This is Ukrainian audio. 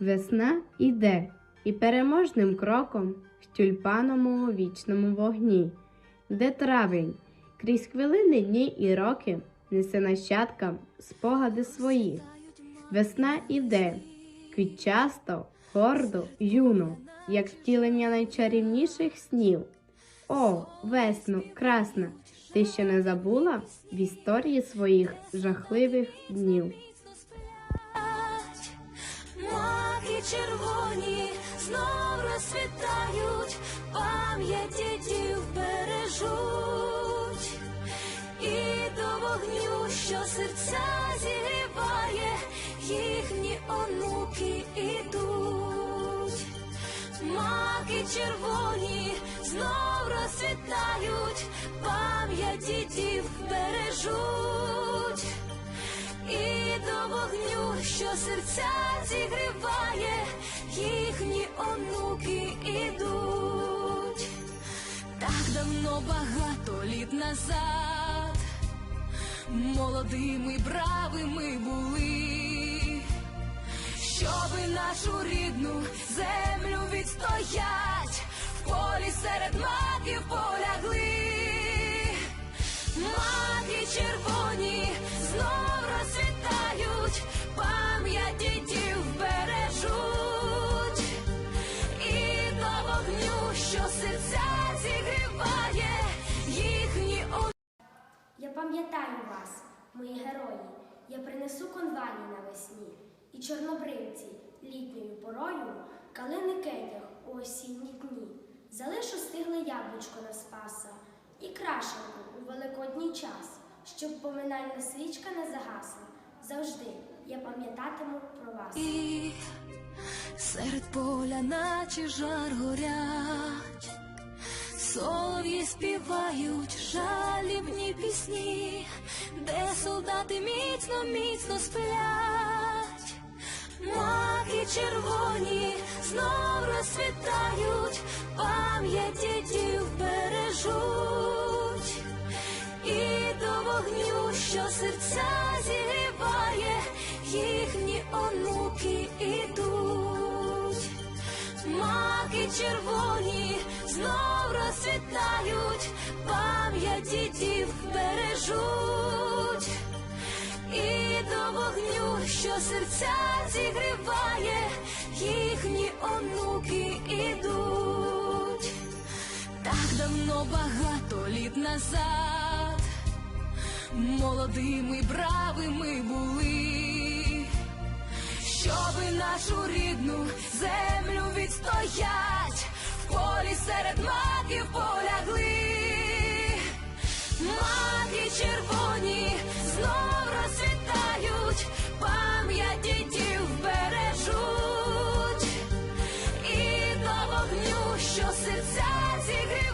Весна іде і переможним кроком в тюльпановому вічному вогні, де травень крізь хвилини, дні і роки несе нащадкам спогади свої. Весна іде квітчасто, гордо, юно, як втілення найчарівніших снів. О, весно, красна, ти ще не забула в історії своїх жахливих днів. Червоні знов розцвітають, пам'ять дідів бережуть, і до вогню, що серця зігріває, їхні онуки ідуть. Маки червоні знов розцвітають, пам'ять дідів бережуть. І до вогню, що серця зігріває, онуки ідуть. Так давно багато літ назад, молодими бравими були, щоби нашу рідну землю відстоять, в полі серед маків Пам'ятаю вас, мої герої. Я принесу конвалі навесні і чорнобривці літньою порою, калини кетях у осінні дні. Залишу стигле яблучко на спаса і крашенку у великодній час, щоб поминальна свічка не загасла. Завжди я пам'ятатиму про вас. І серед поля, наче жар горять, солов'ї співають жалібні пісні, де солдати міцно, міцно сплять. Маки червоні знов розцвітають, пам'ять дідів бережуть. І до вогню, що серця зігріває, їхні онуки ідуть. Маки червоні знов розцвітають, пам'ять дідів бережуть. І до вогню, що серця зігріває, їхні онуки ідуть. Так давно багато літ назад, молодими бравими були, щоби нашу рідну землю відстоять, в полі серед маків полягли. Маки червоні знов розцвітають, пам'ять дідів бережуть, і до вогню, що серця зігріває.